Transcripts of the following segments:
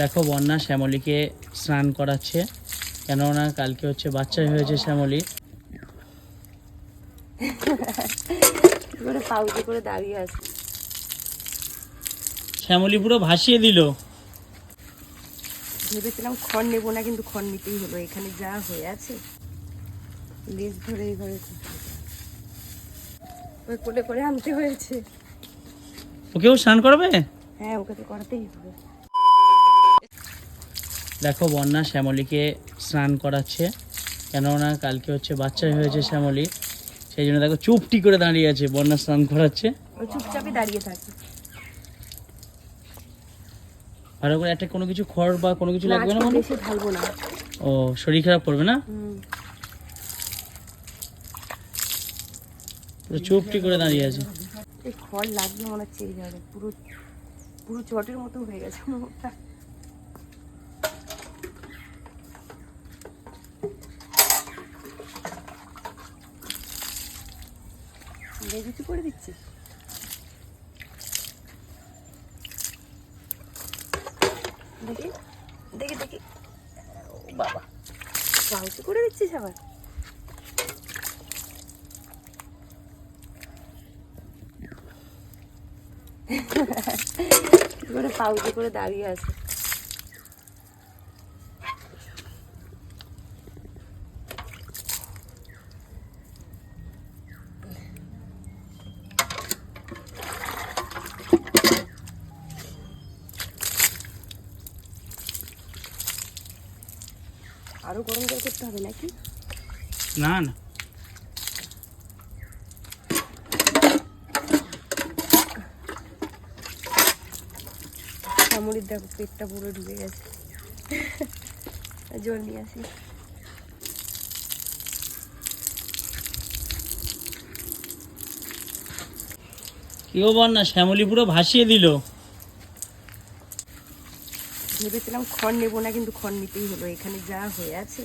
দেখো বন্যা শ্যামলীকে স্নান করাচ্ছে কেননা কালকে হচ্ছে বাচ্চা হয়েছে শ্যামলীর কি করে দাঁড়িয়ে আছে। শ্যামলী পুরো ভাসিয়ে দিল। ভেবেছিলাম খড় নেব না কিন্তু খড় নিতেই হলো এখানে যা হয়ে আছে। লেজ ধরে এইভাবে ওই কোলে করে আনতে হয়েছে। ওকেও স্নান করবে? হ্যাঁ ওকে তো করাতেই হবে। দেখো বন্যা শ্যামলীকে স্নান করাচ্ছে কেননা কালকে হচ্ছে বাচ্চা হয়েছে শ্যামলীর সেই জন্য দেখো চুপটি করে দাঁড়িয়ে আছে বন্যা স্নান করাচ্ছে। চুপচাপই দাঁড়িয়ে থাকে। ভালো করে একটা কোনো কিছু খড় বা কোনো কিছু লাগবে না মানে? না। ও শরীর খারাপ করবে না। পুরো চুপটি করে দাঁড়িয়ে আছে। খড় লাগবে মনে হচ্ছে পুরো পুরো চটের মতো হয়ে গেছে। মুখটা করে দিচ্ছিস দেখি দেখি দেখি। বাবা পাউচি করে দিচ্ছিস আবার? করে পাউচে করে দাঁড়িয়ে আছে। আরও গরম জল করতে হবে নাকি? না না। শামুড়ির দেখো পেটটা পুরো ঢুকে গেছে। জল নিয়ে আসি। কেউ বল না শ্যামলি পুরো ভাসিয়ে দিল। ভেবেছিলাম খড় নেব না কিন্তু খড় নিতেই হলো। এখানে যা হয়ে আছে।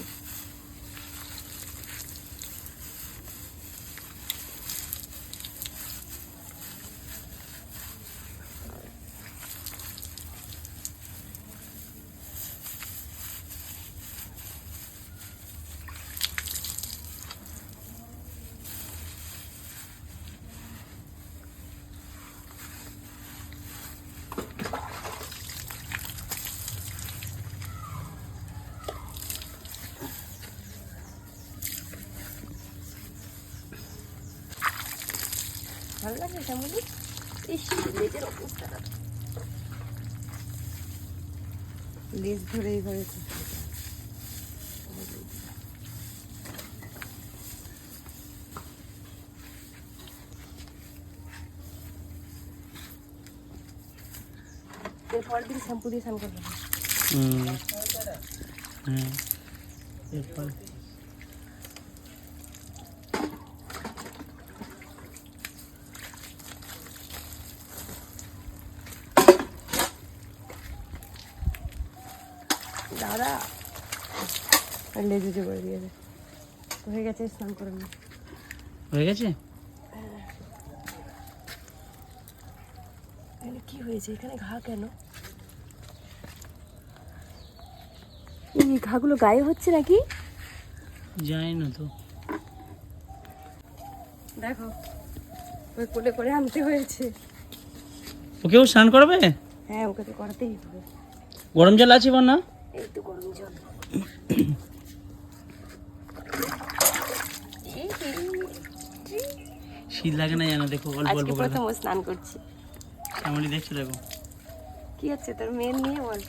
ভালো লাগে শ্যামলি ইস লেজের অবস্থা লেজ ধরে এইভাবে দিন শ্যাম্পু দিয়ে স্নান করব। হুম। এরপর দাদা আর লেজে দিয়েছে। হয়ে গেছে স্নান করে নি। হয়ে গেছে? এখানে কি হয়েছে? এখানে ঘা কেন? এই ঘাগুলো গায়ে হচ্ছে নাকি? জানি না তো। দেখো ওই কোলে করে আনতে হয়েছে। ওকেও স্নান করবে? হ্যাঁ ওকে তো করাতেই হবে। গরম জল আছে বন্যা? তো গরম জল। শীত লাগে না জানো দেখো অল্প অল্প করে প্রথম স্নান করছি। দেখছ দেখো। কি হচ্ছে তোর মেয়ে নিয়ে বল।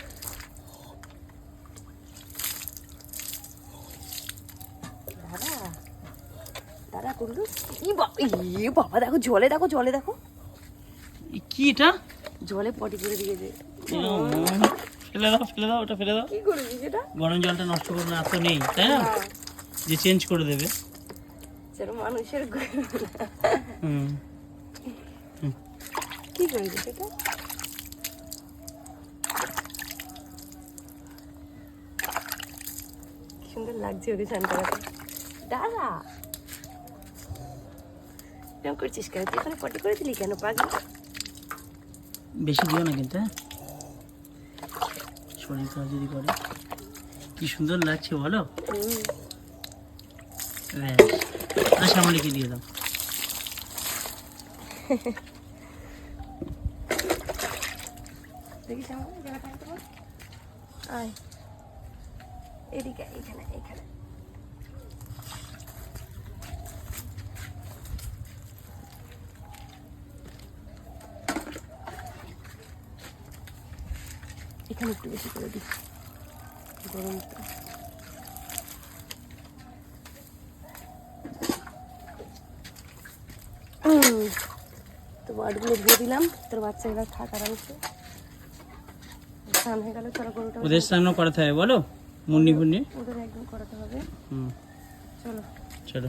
দাদা করলু ই বাবা ই বাবা দেখো জলে দেখো জলে দেখো। কি এটা? জলে পটি করে দিয়েছে। ফেলে দাও ফেলে দাও ওটা ফেলে দাও। কি করবি সেটা? গরম জলটা নষ্ট করবে না তো নেই তাই না? হ্যাঁ, যে চেঞ্জ করে দেবে। সেটা মানুষের হুম। কি করবি সেটা? সুন্দর লাগছে ওকে স্নান করাতে দাদা এরকম করছিস কেন? তুই এখানে পটি করে দিলি কেন পাগল? বেশি দিও না কিন্তু হ্যাঁ? শরীর খারাপ যদি করে। কি সুন্দর লাগছে বলো? ব্যাস আর শ্যামলিকে দিয়ে দাও। দেখি আয়। এদিকে, এখানে এখানে। এখানে একটু বেশি করে দিই। গরম তো। বাটগুলো ধুয়ে দিলাম। তোর বাচ্চা এবার থাক আরামসে স্নান হয়ে গেল গরুটা ওদের স্নানও করাতে হবে বলো? মুন্নি ফুন্নি? ওদের একদম করাতে হবে। হুম। চলো। চলো।